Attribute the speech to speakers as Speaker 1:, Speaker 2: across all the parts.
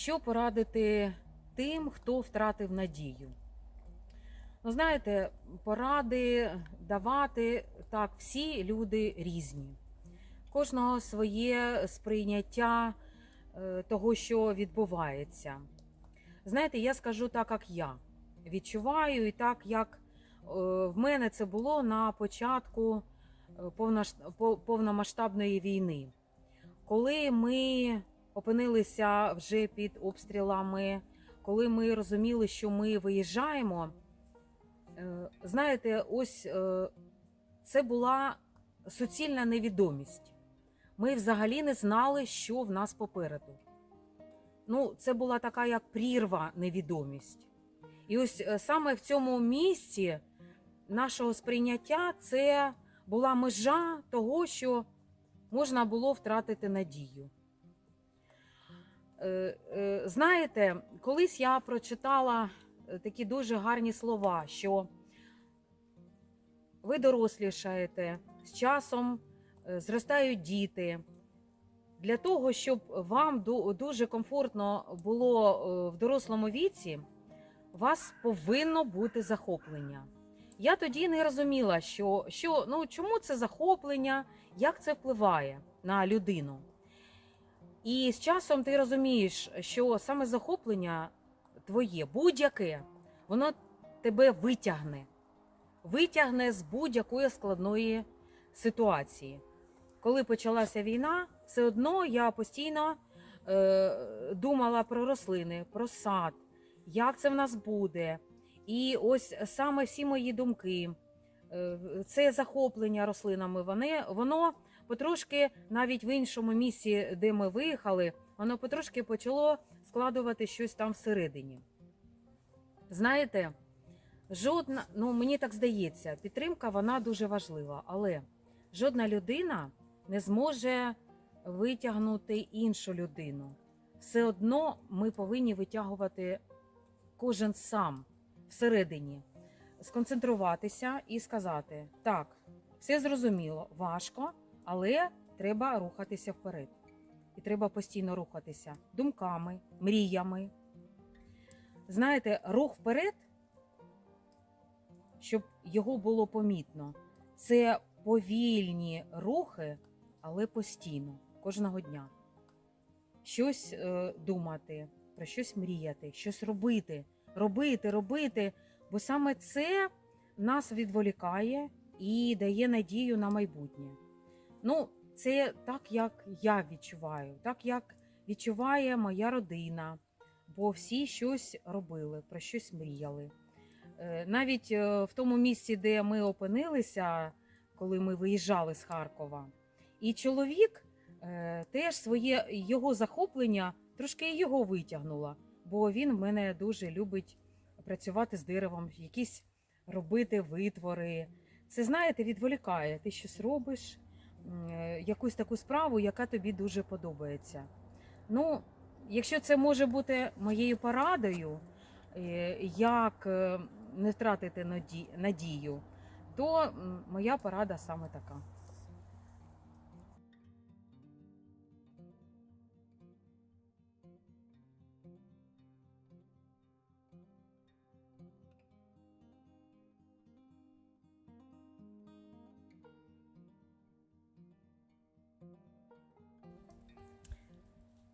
Speaker 1: Що порадити тим, хто втратив надію? Ну, знаєте, поради давати так, всі люди різні. Кожного своє сприйняття е, того, що відбувається. Знаєте, я скажу так, як я відчуваю, і так, як е, в мене це було на початку е, повномасштабної війни. Коли ми опинилися вже під обстрілами, коли ми розуміли, що ми виїжджаємо, е, знаєте, ось е, це була суцільна невідомість. Ми взагалі не знали, що в нас попереду. Ну, це була така як прірва невідомість. І ось е, саме в цьому місці нашого сприйняття це була межа того, що можна було втратити надію. Е, е, Знаєте, колись я прочитала е, такі дуже гарні слова, що ви дорослішаєте, з часом зростають діти. Для того, щоб вам дуже комфортно було в дорослому віці, у вас повинно бути захоплення. Я тоді не розуміла, що, що ну, чому це захоплення, як це впливає на людину. І з часом ти розумієш, що саме захоплення твоє, будь-яке, воно тебе витягне, витягне з будь-якої складної ситуації. Коли почалася війна, все одно я постійно е, думала про рослини, про сад, як це в нас буде. І ось саме всі мої думки, е, це захоплення рослинами, вони, воно потрошки навіть в іншому місці, де ми виїхали, воно потрошки почало складувати щось там всередині. Знаєте, жодна, ну мені так здається, підтримка вона дуже важлива, але жодна людина не зможе витягнути іншу людину. Все одно ми повинні витягувати кожен сам всередині, сконцентруватися і сказати: так, все зрозуміло, важко, але треба рухатися вперед. І треба постійно рухатися думками, мріями. Знаєте, рух вперед, щоб його було помітно, це повільні рухи, але постійно, кожного дня. Щось е, думати, про щось мріяти, щось робити, робити, робити, бо саме це нас відволікає і дає надію на майбутнє. Ну, це так, як я відчуваю, так як відчуває моя родина, бо всі щось робили, про щось мріяли. Е, Навіть е, в тому місці, де ми опинилися, коли ми виїжджали з Харкова, і чоловік е, теж своє його захоплення трошки його витягнуло, бо він мене дуже любить працювати з деревом, якісь робити витвори. Це, знаєте, відволікає. Ти щось робиш, якусь таку справу, яка тобі дуже подобається. Ну, якщо це може бути моєю порадою, е, як е, не втратити надію, то моя порада саме така.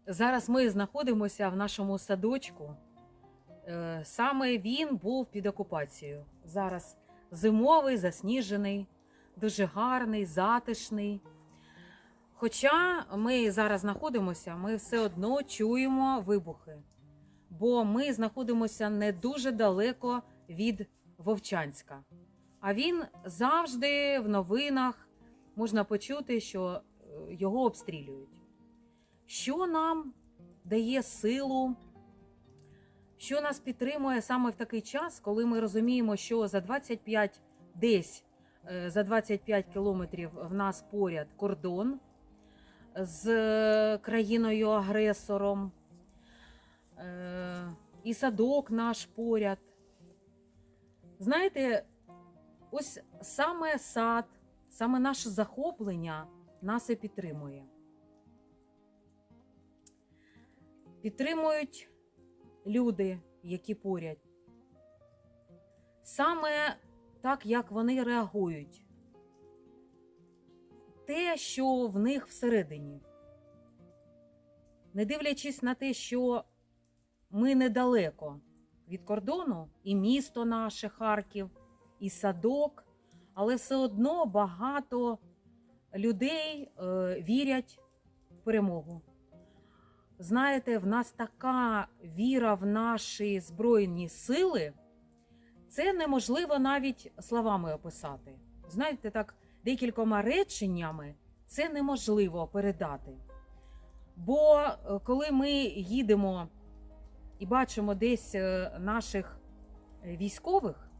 Speaker 1: Зараз ми знаходимося в нашому садочку. Е, Саме він був під окупацією. Зараз зимовий, засніжений, дуже гарний, затишний. Хоча ми зараз знаходимося, ми все одно чуємо вибухи, бо ми знаходимося не дуже далеко від Вовчанська. А він завжди в новинах можна почути, що е, його обстрілюють. Що нам дає силу, що нас підтримує саме в такий час, коли ми розуміємо, що за 25 десь е, за 25 кілометрів в нас поряд кордон з е, країною-агресором, е, і садок наш поряд. Знаєте, ось саме сад, саме наше захоплення нас і підтримує. Підтримують люди, які поряд. Саме так, як вони реагують. Те, що в них всередині. Не дивлячись на те, що ми недалеко від кордону, і місто наше Харків, і садок, але все одно багато людей е, вірять в перемогу. Знаєте, в нас така віра в наші Збройні сили, це неможливо навіть словами описати. Знаєте, так, декількома реченнями це неможливо передати. Бо е, коли ми їдемо і бачимо десь е, наших е, військових,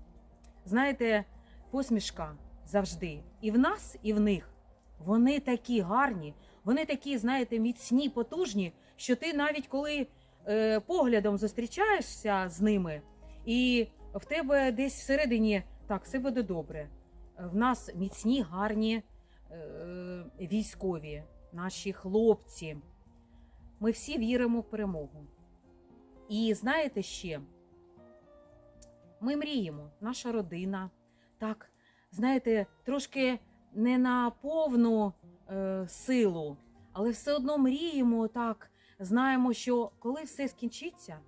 Speaker 1: знаєте, посмішка завжди і в нас, і в них. Вони такі гарні, вони такі, знаєте, міцні, потужні, що ти навіть коли е, поглядом зустрічаєшся з ними, і в тебе десь всередині так, все буде добре. В нас міцні, гарні е, військові, наші хлопці. Ми всі віримо в перемогу. І знаєте ще, ми мріємо, наша родина, так, знаєте, трошки не на повну е, силу, але все одно мріємо так, знаємо, що коли все скінчиться,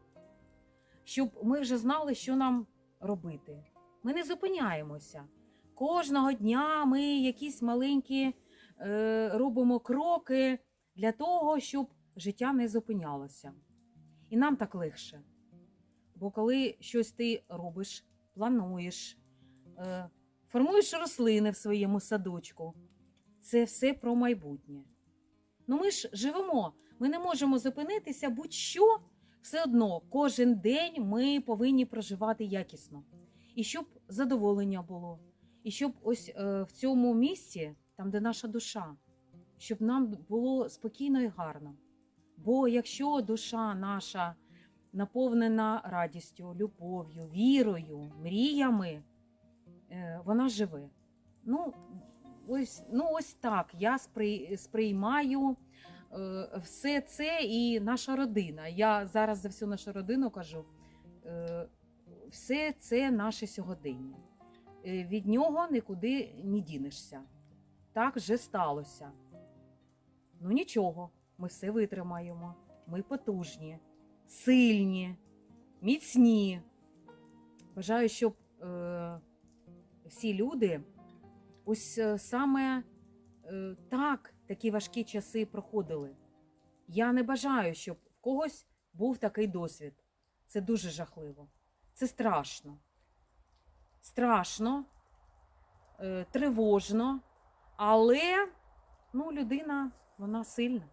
Speaker 1: щоб ми вже знали, що нам робити. Ми не зупиняємося. Кожного дня ми якісь маленькі е, робимо кроки для того, щоб життя не зупинялося. І нам так легше. Бо коли щось ти робиш, плануєш, е, формуєш рослини в своєму садочку, це все про майбутнє. Ну ми ж живемо, ми не можемо зупинитися, будь-що все одно кожен день ми повинні проживати якісно. І щоб задоволення було, і щоб ось е, в цьому місці, там, де наша душа, щоб нам було спокійно і гарно. Бо якщо душа наша наповнена радістю, любов'ю, вірою, мріями, вона живе. Ну, ось, ну, ось так я сприймаю е, все це і наша родина. Я зараз за всю нашу родину кажу, е, все це наше сьогодення. Е, Від нього нікуди не дінешся. Так вже сталося. Ну нічого, ми все витримаємо. Ми потужні, сильні, міцні. Бажаю, щоб е, всі люди ось е, саме е, так такі важкі часи проходили. Я не бажаю, щоб в когось був такий досвід. Це дуже жахливо. Це страшно. Страшно, е, тривожно, але ну, людина вона сильна.